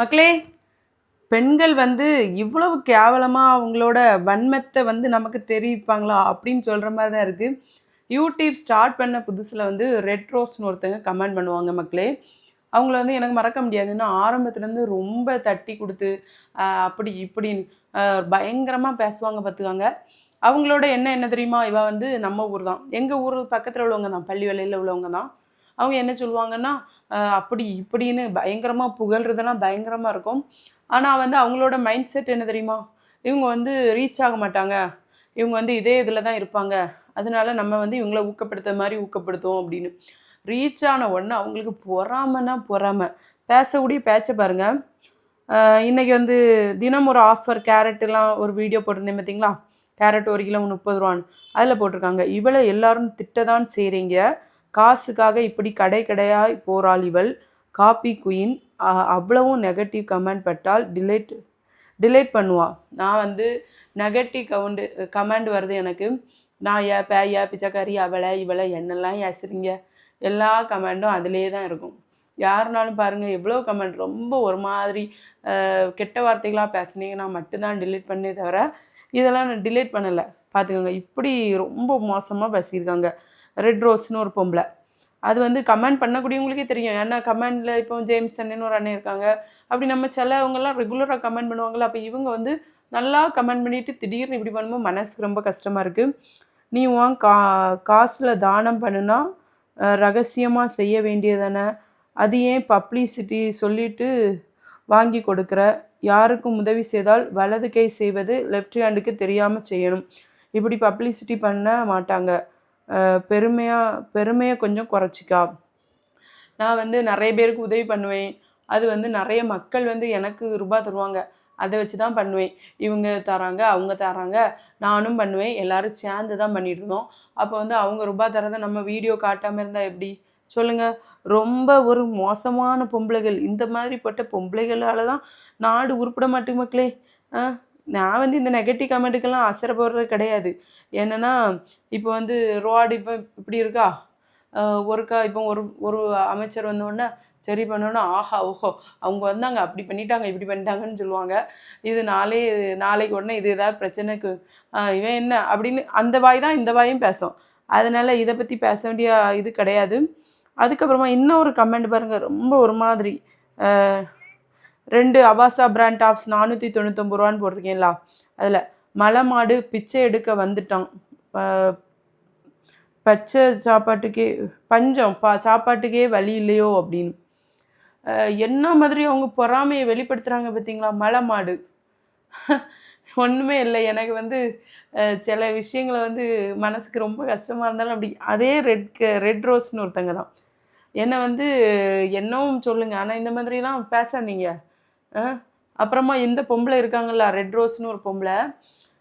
மக்களே பெண்கள் வந்து இவ்வளவு கேவலமாக அவங்களோட வன்மத்தை வந்து நமக்கு தெரிவிப்பாங்களா அப்படின்னு சொல்கிற மாதிரி தான் இருக்குது யூடியூப் ஸ்டார்ட் பண்ண புதுசில் வந்து ரெட் ரோஸ்னு ஒருத்தங்க கமெண்ட் பண்ணுவாங்க மக்களே. அவங்கள வந்து எனக்கு மறக்க முடியாதுன்னா ஆரம்பத்துலேருந்து ரொம்ப தட்டி கொடுத்து அப்படி இப்படின்னு பயங்கரமாக பேசுவாங்க பார்த்துக்காங்க அவங்களோட என்ன என்ன தெரியுமா? இவ வந்து நம்ம ஊர் தான். எங்கள் ஊர் பக்கத்தில் உள்ளவங்க தான். பள்ளி வேலையில் உள்ளவங்க தான். அவங்க என்ன சொல்லுவாங்கன்னா அப்படி இப்படின்னு பயங்கரமாக புகழ்றதெல்லாம் பயங்கரமாக இருக்கும். ஆனால் வந்து அவங்களோட மைண்ட் செட் என்ன தெரியுமா? இவங்க வந்து ரீச் ஆக மாட்டாங்க. இவங்க வந்து இதே இதில் தான் இருப்பாங்க. அதனால நம்ம வந்து இவங்கள ஊக்கப்படுத்த மாதிரி ஊக்கப்படுத்துவோம் அப்படின்னு. ரீச் ஆன உடனே அவங்களுக்கு பொறாமைன்னா பொறாமை. பேசக்கூடிய பேச்சை பாருங்கள் இன்றைக்கி வந்து தினம் ஒரு ஆஃபர் கேரட்டுலாம் ஒரு வீடியோ போட்டிருந்தேன் பார்த்தீங்களா? கேரட் ஒரு கிலோ முப்பது ரூபான்னு. அதில் போட்டிருக்காங்க. இவளை எல்லாரும் திட்டதான் செய்கிறீங்க காசுக்காக இப்படி கடை கடையாய் போகிறாள் இவள். காப்பி குயின் அவ்வளவும் நெகட்டிவ் கமெண்ட் பட்டால் டிலேட் டிலேட் பண்ணுவாள் நான் வந்து நெகட்டிவ் கவுண்டு கமெண்ட் வருது எனக்கு. நான் ஏ பே ஏ பிச்சைக்காரி அவளை இவளை என்னெல்லாம் ஏசுறீங்க எல்லா கமெண்டும் அதிலே தான் இருக்கும். யாருனாலும் பாருங்கள் எவ்வளோ கமெண்ட் ரொம்ப ஒரு மாதிரி கெட்ட வார்த்தைகளாக பேசுனீங்கன்னா மட்டும்தான் டிலீட் பண்ணே தவிர இதெல்லாம் நான் டிலீட் பண்ணலை. பார்த்துக்கோங்க இப்படி ரொம்ப மோசமாக பேசியிருக்காங்க. ரெட் ரோஸ்னு ஒரு பொம்பளை. அது வந்து கமெண்ட் பண்ணக்கூடியவங்களுக்கே தெரியும். ஏன்னா கமெண்டில் இப்போ ஜேம்ஸ் தண்ணின்னு ஒரு அண்ணன் இருக்காங்க. அப்படி நம்ம சிலவங்கெல்லாம் ரெகுலராக கமெண்ட் பண்ணுவாங்களா அப்போ இவங்க வந்து நல்லா கமெண்ட் பண்ணிவிட்டு திடீர்னு இப்படி பண்ணும்போது மனசுக்கு ரொம்ப கஷ்டமாக இருக்குது நீ உன் கா காசில் தானம் பண்ணுனா ரகசியமாக செய்ய வேண்டியதானே? அது ஏன் பப்ளிசிட்டி சொல்லிட்டு வாங்கி கொடுக்குற? யாருக்கும் உதவி செய்தால் வலது கை செய்வது லெஃப்ட் ஹேண்டுக்கு தெரியாமல் செய்யணும். இப்படி பப்ளிசிட்டி பண்ண மாட்டாங்க. பெருமையாக பெருமையை கொஞ்சம் குறைச்சிக்கா. நான் வந்து நிறைய பேருக்கு உதவி பண்ணுவேன். அது வந்து நிறைய மக்கள் வந்து எனக்கு ரூபாய் தருவாங்க. அதை வச்சு தான் பண்ணுவேன். இவங்க தராங்க அவங்க தராங்க. நானும் பண்ணுவேன். எல்லோரும் சேர்ந்து தான் பண்ணிட்டு இருந்தோம். அப்போ வந்து அவங்க ரூபாய் தரதை நம்ம வீடியோ காட்டாமல் இருந்தால் எப்படி? சொல்லுங்கள் ரொம்ப ஒரு மோசமான பொம்பளைகள். இந்த மாதிரிப்பட்ட பொம்பளைகளால் தான் நாடு உருப்பிட மாட்டேங்க மக்களே. ஆ நான் வந்து இந்த நெகட்டிவ் கமெண்ட்டுக்கெல்லாம் அசரப்படுறது கிடையாது. என்னென்னா இப்போ வந்து ரோடு இப்போ இப்படி இருக்கா? ஒருக்கா இப்போ ஒரு ஒரு அமைச்சர் வந்தோடனே சரி பண்ணோன்னா ஆஹா ஓஹோ அவங்க வந்தாங்க அப்படி பண்ணிட்டாங்க இப்படி பண்ணிட்டாங்கன்னு சொல்லுவாங்க. இது நாளே நாளைக்கு உடனே இது ஏதாவது பிரச்சனைக்கு இவன் என்ன? அப்படின்னு அந்த வாய் தான் இந்த வாயும் பேசும். அதனால் இதை பற்றி பேச வேண்டிய இது கிடையாது. அதுக்கப்புறமா இன்னொரு கமெண்ட் பாருங்கள் ரொம்ப ஒரு மாதிரி. ரெண்டு அவாசா பிராண்ட் டாப்ஸ் நானூற்றி தொண்ணூத்தொம்பது ரூபான்னு போட்டிருக்கீங்களா? அதில். மலை மாடு பிச்சை எடுக்க வந்துட்டான். பச்சை சாப்பாட்டுக்கே பஞ்சம் பா சாப்பாட்டுக்கே வழி இல்லையோ அப்படின்னு. என்ன மாதிரி அவங்க பொறாமையை வெளிப்படுத்துகிறாங்க பார்த்தீங்களா? மலை மாடு ஒன்றுமே இல்லை. எனக்கு வந்து சில விஷயங்களை வந்து மனசுக்கு ரொம்ப கஷ்டமாக இருந்தாலும் அப்படி அதே ரெட் ரெட் ரோஸ்னு ஒருத்தங்க தான். என்னை வந்து என்னவும் சொல்லுங்க. ஆனால் இந்த மாதிரிலாம் பேசாதீங்க. ஆ? அப்புறமா இந்த பொம்பளை இருக்காங்கல்ல ரெட் ரோஸ்னு ஒரு பொம்பளை.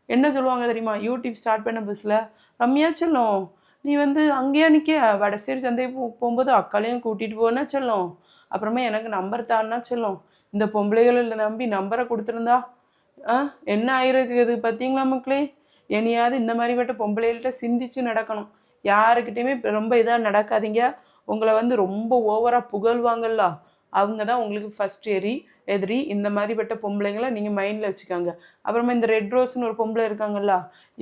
என்ன சொல்லுவாங்க தெரியுமா? யூடியூப் ஸ்டார்ட் பண்ண புதுசில் ரம்யா செல்லம் நீ வந்து அங்கேயே நிற்க வடசேரி சந்தை போ போகும்போது அக்காலையும் கூட்டிகிட்டு போனா செல்லம்? அப்புறமா எனக்கு நம்பர் தான்னா செல்லம்? இந்த பொம்பளைகளில் நம்பி நம்பரை கொடுத்துருந்தா ஆ என்ன ஆயிருக்குது பார்த்தீங்களா மக்களே? இனியாவது இந்த மாதிரி பட்ட பொம்பளைகள்கிட்ட சிந்திச்சு நடக்கணும். யாருக்கிட்டையுமே ரொம்ப இதாக நடக்காதீங்க. உங்களை வந்து ரொம்ப ஓவராக புகழ்வாங்கல்ல. அவங்க தான் உங்களுக்கு ஃபஸ்ட் எரி எதிரி இந்த மாதிரிப்பட்ட பொம்பளைங்களை நீங்கள் மைண்டில் வச்சுக்காங்க. அப்புறமா இந்த ரெட் ரோஸ்னு ஒரு பொம்பளை இருக்காங்கல்ல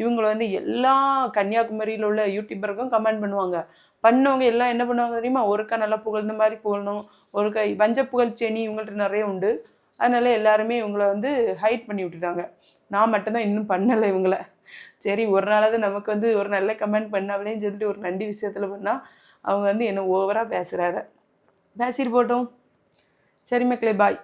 இவங்களை வந்து எல்லா கன்னியாகுமரியில் உள்ள யூடியூபருக்கும் கமெண்ட் பண்ணுவாங்க. பண்ணவங்க எல்லாம் என்ன பண்ணுவாங்க தெரியுமா? ஒருக்கா நல்லா புகழ்ந்த மாதிரி புகழணும் ஒருக்கா வஞ்ச புகழ் செனி இவங்கள்ட்ட நிறைய உண்டு. அதனால எல்லாருமே இவங்கள வந்து ஹைட் பண்ணி விட்டுட்டாங்க. நான் மட்டும்தான் இன்னும் பண்ணலை இவங்கள. சரி ஒரு நாளாவது நமக்கு வந்து ஒரு நல்ல கமெண்ட் பண்ணாவளேன்னு சொல்லிட்டு ஒரு நண்டி விஷயத்தில் பண்ணால் அவங்க வந்து என்ன ஓவராக பேசுகிறாரு பேசிட்டு போட்டோம். சரி மக்களே பாய்